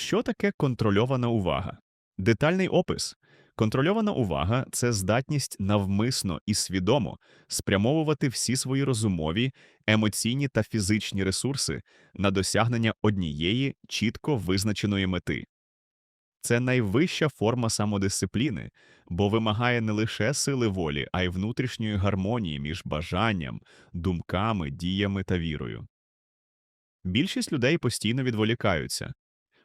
Що таке контрольована увага? Детальний опис. Контрольована увага це здатність навмисно і свідомо спрямовувати всі свої розумові, емоційні та фізичні ресурси на досягнення однієї чітко визначеної мети. Це найвища форма самодисципліни, бо вимагає не лише сили волі, а й внутрішньої гармонії між бажанням, думками, діями та вірою. Більшість людей постійно відволікаються.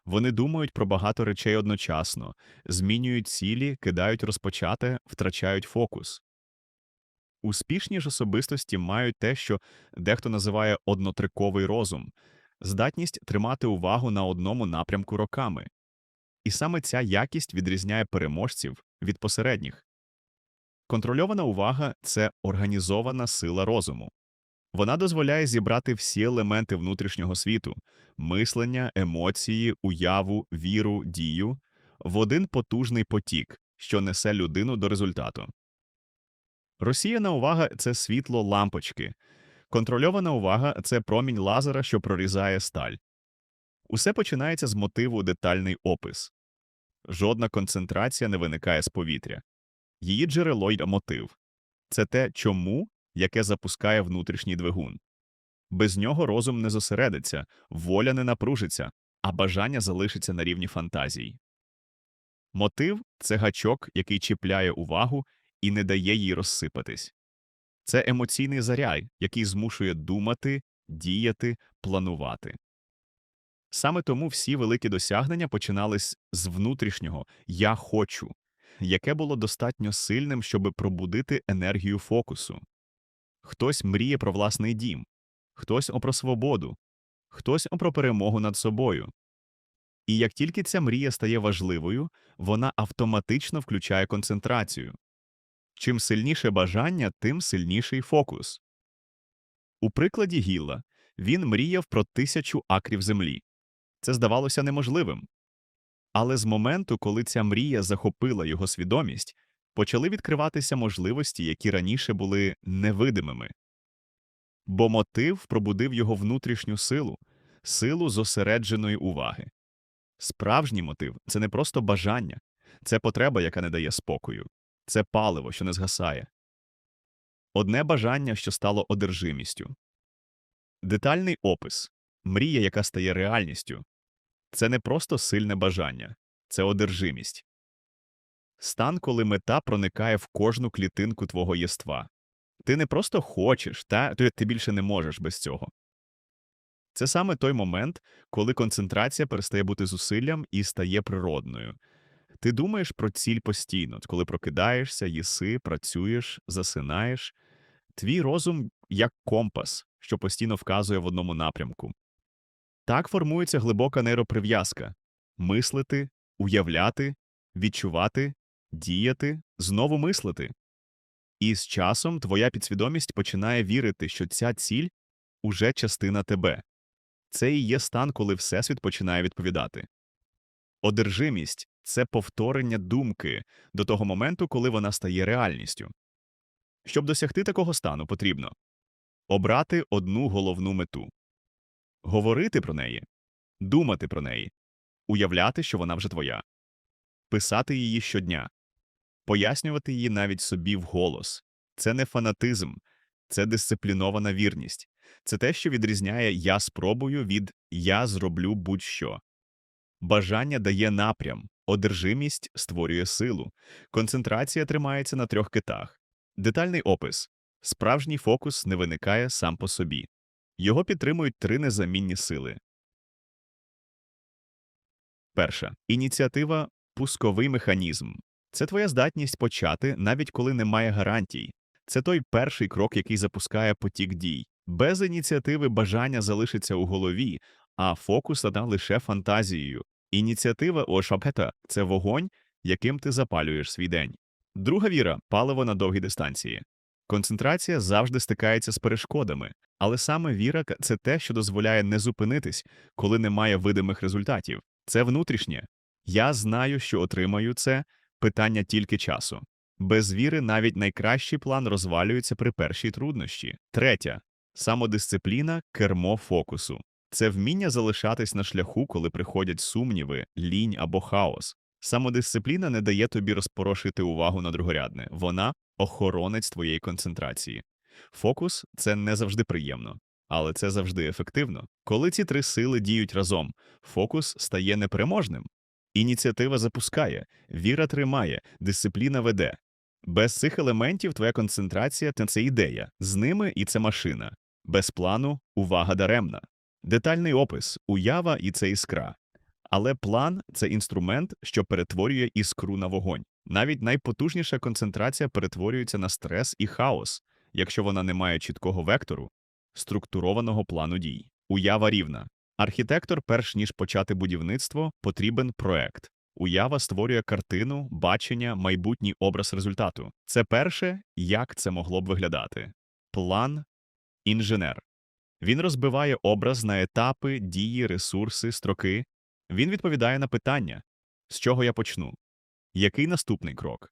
Вони думають про багато речей одночасно, змінюють цілі, кидають розпочате, втрачають фокус. Успішні ж особистості мають те, що дехто називає однотриковий розум здатність тримати увагу на одному напрямку роками. І саме ця якість відрізняє переможців від посередніх. Контрольована увага це організована сила розуму. Вона дозволяє зібрати всі елементи внутрішнього світу мислення, емоції, уяву, віру, дію в один потужний потік, що несе людину до результату. Розсіяна увага це світло лампочки. Контрольована увага це промінь лазера, що прорізає сталь. Усе починається з мотиву детальний опис. Жодна концентрація не виникає з повітря. Її джерело й мотив це те, чому, яке запускає внутрішній двигун. Без нього розум не зосередиться, воля не напружиться, а бажання залишиться на рівні фантазій. Мотив це гачок, який чіпляє увагу і не дає їй розсипатись. Це емоційний заряй, який змушує думати, діяти, планувати. Саме тому всі великі досягнення починались з внутрішнього я хочу, яке було достатньо сильним, щоб пробудити енергію фокусу. Хтось мріє про власний дім, хтось про свободу, хтось про перемогу над собою. І як тільки ця мрія стає важливою, вона автоматично включає концентрацію. Чим сильніше бажання, тим сильніший фокус. У прикладі Гілла він мріяв про тисячу акрів землі. Це здавалося неможливим. Але з моменту, коли ця мрія захопила його свідомість, почали відкриватися можливості, які раніше були невидимими. Бо мотив пробудив його внутрішню силу, силу зосередженої уваги. Справжній мотив це не просто бажання, це потреба, яка не дає спокою, це паливо, що не згасає. Одне бажання, що стало одержимістю. Детальний опис мрія, яка стає реальністю, це не просто сильне бажання, це одержимість. Стан, коли мета проникає в кожну клітинку твого єства. Ти не просто хочеш, та ти більше не можеш без цього. Це саме той момент, коли концентрація перестає бути зусиллям і стає природною. Ти думаєш про ціль постійно, коли прокидаєшся, їси, працюєш, засинаєш. Твій розум як компас, що постійно вказує в одному напрямку. Так формується глибока нейроприв'язка мислити, уявляти, відчувати, діяти, знову мислити. І з часом твоя підсвідомість починає вірити, що ця ціль уже частина тебе. Це і є стан, коли Всесвіт починає відповідати. Одержимість це повторення думки до того моменту, коли вона стає реальністю. Щоб досягти такого стану, потрібно обрати одну головну мету, говорити про неї, думати про неї, уявляти, що вона вже твоя, писати її щодня, пояснювати її навіть собі вголос. Це не фанатизм, це дисциплінована вірність, це те, що відрізняє я спробую від я зроблю будь-що. Бажання дає напрям, одержимість створює силу, концентрація тримається на трьох китах. Детальний опис справжній фокус не виникає сам по собі. Його підтримують три незамінні сили. Перша ініціатива пусковий механізм. Це твоя здатність почати, навіть коли немає гарантій. Це той перший крок, який запускає потік дій. Без ініціативи бажання залишиться у голові, а фокус стане лише фантазією. Ініціатива ошапета це вогонь, яким ти запалюєш свій день. Друга віра паливо на довгій дистанції. Концентрація завжди стикається з перешкодами, але саме віра це те, що дозволяє не зупинитись, коли немає видимих результатів. Це внутрішнє. Я знаю, що отримаю це питання тільки часу. Без віри навіть найкращий план розвалюється при першій труднощі. Третя самодисципліна кермо фокусу. Це вміння залишатись на шляху, коли приходять сумніви, лінь або хаос. Самодисципліна не дає тобі розпорошити увагу на другорядне. Вона охоронець твоєї концентрації. Фокус це не завжди приємно, але це завжди ефективно. Коли ці три сили діють разом, фокус стає непереможним. Ініціатива запускає, віра тримає, дисципліна веде. Без цих елементів твоя концентрація це ідея, з ними і це машина. Без плану увага даремна. Детальний опис, уява і це іскра. Але план це інструмент, що перетворює іскру на вогонь. Навіть найпотужніша концентрація перетворюється на стрес і хаос, якщо вона не має чіткого вектору, структурованого плану дій. Уява рівна. Архітектор, перш ніж почати будівництво, потрібен проект. Уява створює картину, бачення, майбутній образ результату. Це перше, як це могло б виглядати. План інженер. Він розбиває образ на етапи, дії, ресурси, строки. Він відповідає на питання: з чого я почну? Який наступний крок?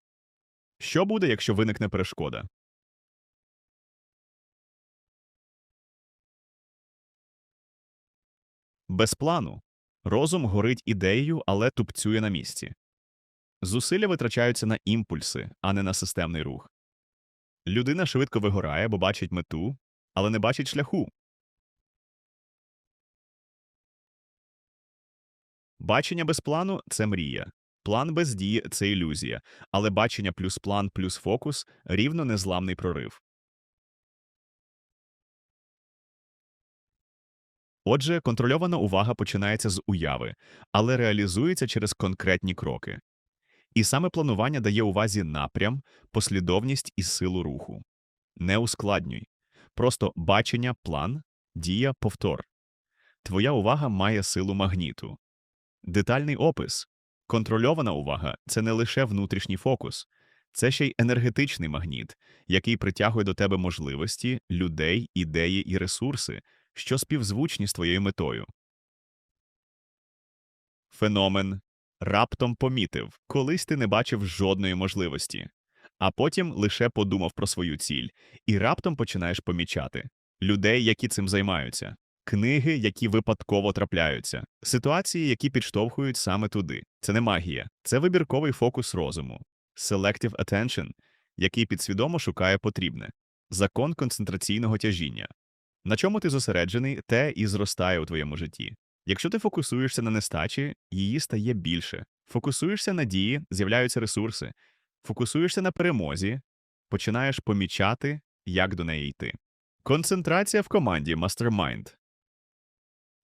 Що буде, якщо виникне перешкода? Без плану розум горить ідеєю, але тупцює на місці. Зусилля витрачаються на імпульси, а не на системний рух. Людина швидко вигорає, бо бачить мету, але не бачить шляху. Бачення без плану це мрія. План без дії це ілюзія, але бачення плюс план плюс фокус рівно незламний прорив. Отже, контрольована увага починається з уяви, але реалізується через конкретні кроки. І саме планування дає увазі напрям, послідовність і силу руху. Не ускладнюй. Просто бачення, план, дія, повтор. Твоя увага має силу магніту. Детальний опис. Контрольована увага це не лише внутрішній фокус, це ще й енергетичний магніт, який притягує до тебе можливості, людей, ідеї і ресурси, що співзвучні з твоєю метою. Феномен раптом помітив, колись ти не бачив жодної можливості, а потім лише подумав про свою ціль, і раптом починаєш помічати людей, які цим займаються, книги, які випадково трапляються, ситуації, які підштовхують саме туди. Це не магія, це вибірковий фокус розуму, selective attention, який підсвідомо шукає потрібне, закон концентраційного тяжіння. На чому ти зосереджений, те і зростає у твоєму житті. Якщо ти фокусуєшся на нестачі, її стає більше. Фокусуєшся на дії, з'являються ресурси. Фокусуєшся на перемозі, починаєш помічати, як до неї йти. Концентрація в команді Mastermind.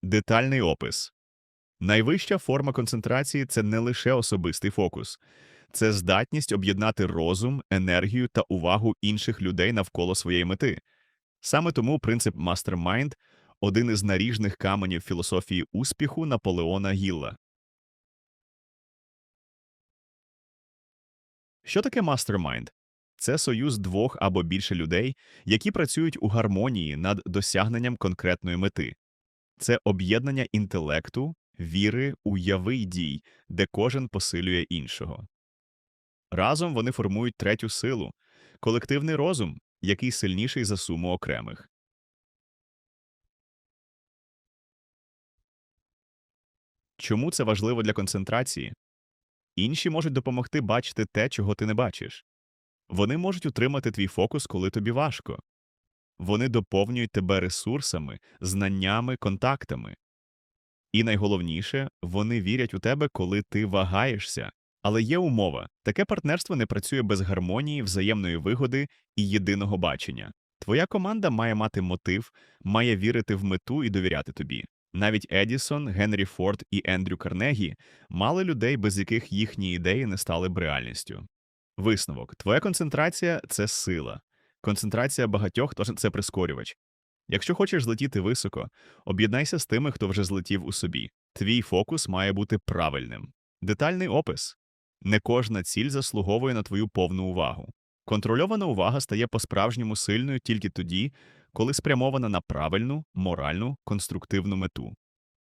Детальний опис. Найвища форма концентрації це не лише особистий фокус, це здатність об'єднати розум, енергію та увагу інших людей навколо своєї мети. Саме тому принцип Mastermind – один із наріжних каменів філософії успіху Наполеона Гілла. Що таке Mastermind? Це союз двох або більше людей, які працюють у гармонії над досягненням конкретної мети. Це об'єднання інтелекту, віри, уяви й дій, де кожен посилює іншого. Разом вони формують третю силу колективний розум, який сильніший за суму окремих. Чому це важливо для концентрації? Інші можуть допомогти бачити те, чого ти не бачиш. Вони можуть утримати твій фокус, коли тобі важко. Вони доповнюють тебе ресурсами, знаннями, контактами. І найголовніше, вони вірять у тебе, коли ти вагаєшся. Але є умова таке партнерство не працює без гармонії, взаємної вигоди і єдиного бачення. Твоя команда має мати мотив, має вірити в мету і довіряти тобі. Навіть Едісон, Генрі Форд і Ендрю Карнегі мали людей, без яких їхні ідеї не стали б реальністю. Висновок: твоя концентрація це сила. Концентрація багатьох тож це прискорювач. Якщо хочеш злетіти високо, об'єднайся з тими, хто вже злетів у собі. Твій фокус має бути правильним. Детальний опис. Не кожна ціль заслуговує на твою повну увагу. Контрольована увага стає по-справжньому сильною тільки тоді, коли спрямована на правильну, моральну, конструктивну мету.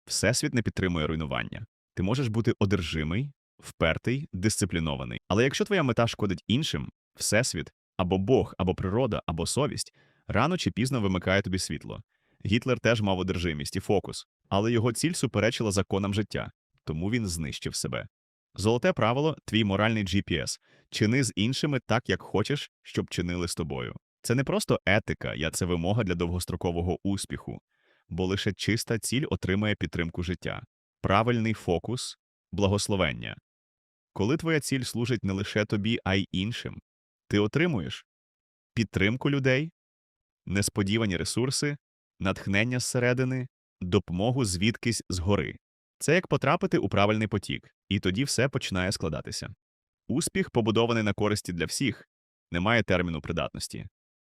Всесвіт не підтримує руйнування. Ти можеш бути одержимий, впертий, дисциплінований. Але якщо твоя мета шкодить іншим, всесвіт або Бог, або природа, або совість рано чи пізно вимикає тобі світло. Гітлер теж мав одержимість і фокус. але його ціль суперечила законам життя, тому він знищив себе. Золоте правило твій моральний GPS. Чини з іншими так, як хочеш, щоб чинили з тобою. Це не просто етика, я це вимога для довгострокового успіху, бо лише чиста ціль отримає підтримку життя. Правильний фокус благословення. Коли твоя ціль служить не лише тобі, а й іншим, ти отримуєш підтримку людей, несподівані ресурси, натхнення зсередини, допомогу звідкись згори. Це як потрапити у правильний потік, і тоді все починає складатися. Успіх, побудований на користі для всіх, не має терміну придатності.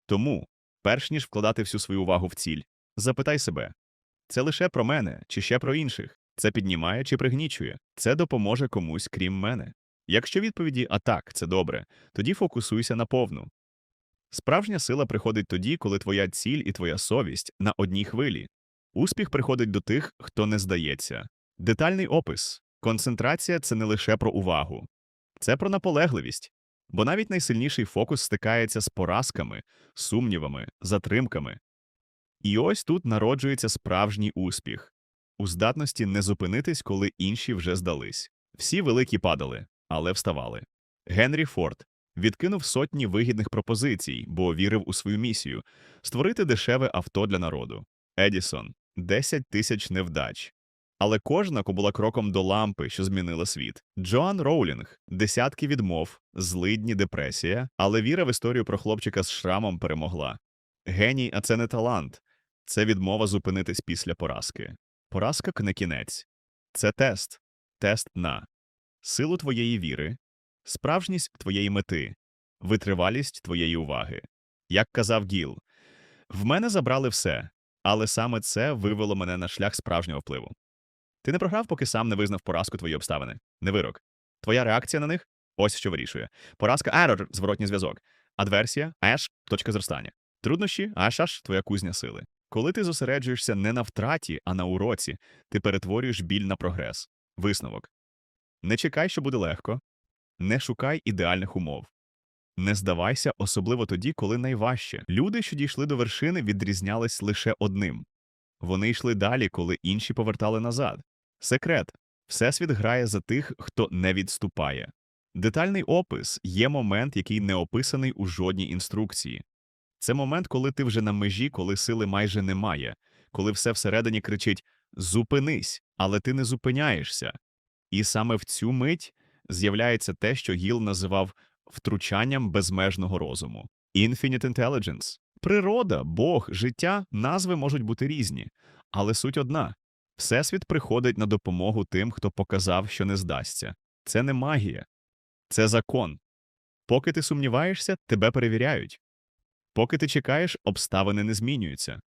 Тому, перш ніж вкладати всю свою увагу в ціль, запитай себе це лише про мене чи ще про інших, це піднімає чи пригнічує, це допоможе комусь крім мене. Якщо відповіді а так, це добре, тоді фокусуйся на повну. Справжня сила приходить тоді, коли твоя ціль і твоя совість на одній хвилі. Успіх приходить до тих, хто не здається. Детальний опис. Концентрація це не лише про увагу, це про наполегливість. Бо навіть найсильніший фокус стикається з поразками, сумнівами, затримками. І ось тут народжується справжній успіх у здатності не зупинитись, коли інші вже здались. Всі великі падали, але вставали. Генрі Форд відкинув сотні вигідних пропозицій, бо вірив у свою місію створити дешеве авто для народу. Едісон 10 тисяч невдач. Але кожна була кроком до лампи, що змінила світ. Джоан Роулінг десятки відмов, злидні депресія, але віра в історію про хлопчика з шрамом перемогла. Геній, а це не талант, це відмова зупинитись після поразки. Поразка не кінець. Це тест, тест на силу твоєї віри, справжність твоєї мети, витривалість твоєї уваги. Як казав Гіл, в мене забрали все, але саме це вивело мене на шлях справжнього впливу. Ти не програв, поки сам не визнав поразку твої обставини, не вирок. Твоя реакція на них ось що вирішує. Поразка error – зворотній зв'язок, адверсія еш точка зростання. Труднощі аш твоя кузня сили. Коли ти зосереджуєшся не на втраті, а на уроці, ти перетворюєш біль на прогрес. Висновок. Не чекай, що буде легко, не шукай ідеальних умов. Не здавайся, особливо тоді, коли найважче. Люди, що дійшли до вершини, відрізнялись лише одним вони йшли далі, коли інші повертали назад. Секрет Всесвіт грає за тих, хто не відступає. Детальний опис є момент, який не описаний у жодній інструкції. Це момент, коли ти вже на межі, коли сили майже немає, коли все всередині кричить Зупинись, але ти не зупиняєшся. І саме в цю мить з'являється те, що Гіл називав втручанням безмежного розуму Infinite Intelligence. Природа, Бог, життя, назви можуть бути різні, але суть одна Всесвіт приходить на допомогу тим, хто показав, що не здасться. Це не магія, це закон. Поки ти сумніваєшся, тебе перевіряють. Поки ти чекаєш, обставини не змінюються.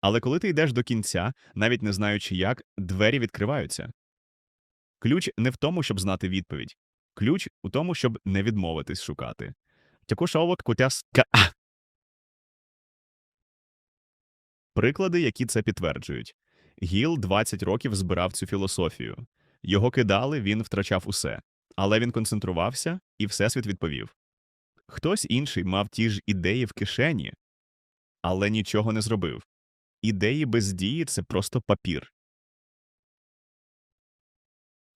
Але коли ти йдеш до кінця, навіть не знаючи як, двері відкриваються. Ключ не в тому, щоб знати відповідь, ключ у тому, щоб не відмовитись шукати. Також овод кутяс Приклади, які це підтверджують. Гіл 20 років збирав цю філософію. Його кидали, він втрачав усе. Але він концентрувався, і Всесвіт відповів. Хтось інший мав ті ж ідеї в кишені, але нічого не зробив. Ідеї без дії це просто папір.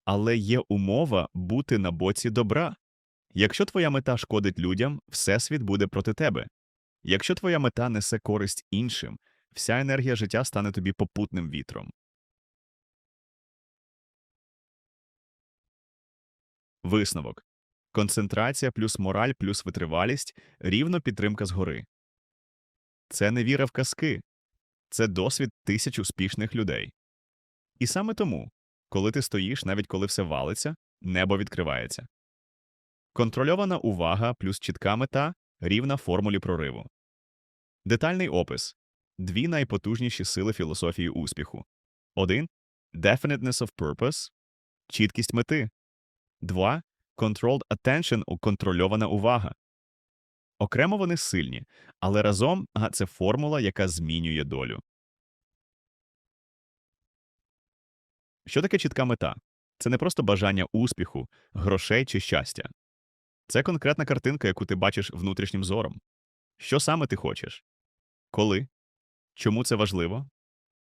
Але є умова бути на боці добра. Якщо твоя мета шкодить людям, Всесвіт буде проти тебе. Якщо твоя мета несе користь іншим, вся енергія життя стане тобі попутним вітром. Висновок концентрація плюс мораль плюс витривалість рівно підтримка згори. Це не віра в казки, це досвід тисяч успішних людей. І саме тому, коли ти стоїш, навіть коли все валиться, небо відкривається. Контрольована увага плюс чітка мета рівна формулі прориву. Детальний опис дві найпотужніші сили філософії успіху. Один definiteness of purpose чіткість мети. Два controlled attention контрольована увага. Окремо вони сильні, але разом це формула, яка змінює долю. Що таке чітка мета? Це не просто бажання успіху, грошей чи щастя. Це конкретна картинка, яку ти бачиш внутрішнім зором. Що саме ти хочеш? Коли? Чому це важливо?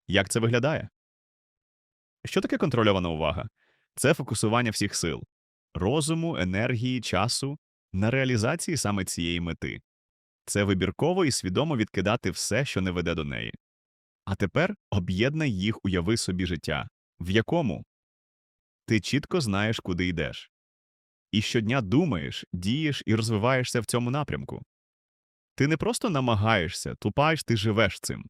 Як це виглядає? Що таке контрольована увага? Це фокусування всіх сил, розуму, енергії, часу на реалізації саме цієї мети. Це вибірково і свідомо відкидати все, що не веде до неї. А тепер об'єднай їх, уяви собі життя, в якому ти чітко знаєш, куди йдеш. І щодня думаєш, дієш і розвиваєшся в цьому напрямку. Ти не просто намагаєшся, тупаєш, ти живеш цим.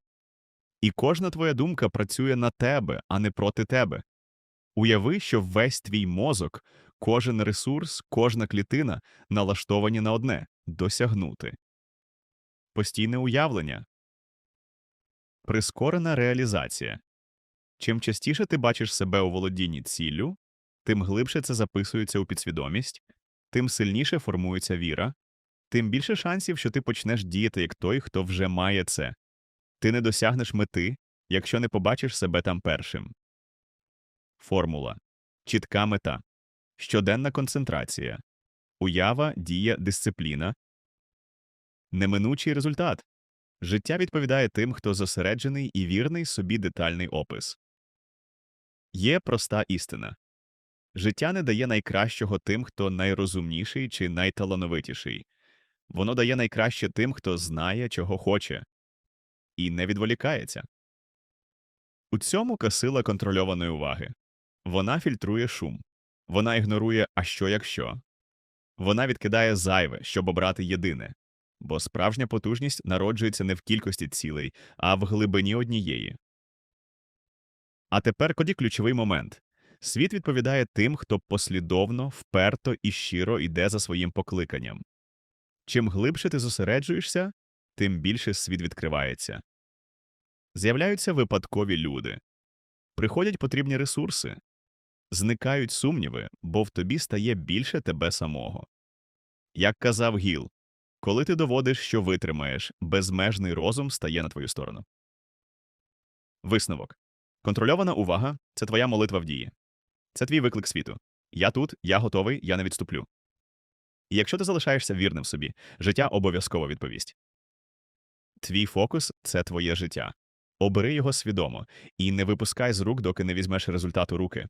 І кожна твоя думка працює на тебе, а не проти тебе. Уяви, що весь твій мозок, кожен ресурс, кожна клітина налаштовані на одне досягнути. Постійне уявлення. Прискорена реалізація. Чим частіше ти бачиш себе у володінні ціллю, тим глибше це записується у підсвідомість, тим сильніше формується віра, тим більше шансів, що ти почнеш діяти як той, хто вже має це. Ти не досягнеш мети, якщо не побачиш себе там першим. Формула. Чітка мета. Щоденна концентрація. Уява, дія, дисципліна. Неминучий результат. Життя відповідає тим, хто зосереджений і вірний собі детальний опис. Є проста істина. Життя не дає найкращого тим, хто найрозумніший чи найталановитіший. Воно дає найкраще тим, хто знає, чого хоче, і не відволікається. У цьому касила контрольованої уваги. Вона фільтрує шум. Вона ігнорує «а що якщо?». Вона відкидає зайве, щоб обрати єдине. Бо справжня потужність народжується не в кількості цілей, а в глибині однієї. А тепер коді ключовий момент. Світ відповідає тим, хто послідовно, вперто і щиро йде за своїм покликанням. Чим глибше ти зосереджуєшся, тим більше світ відкривається. З'являються випадкові люди. Приходять потрібні ресурси. Зникають сумніви, бо в тобі стає більше тебе самого. Як казав Гіл, коли ти доводиш, що витримаєш, безмежний розум стає на твою сторону. Висновок. Контрольована увага це твоя молитва в дії. Це твій виклик світу. Я тут, я готовий, я не відступлю. І якщо ти залишаєшся вірним собі, життя обов'язково відповість. Твій фокус це твоє життя. Обери його свідомо і не випускай з рук, доки не візьмеш результат у руки.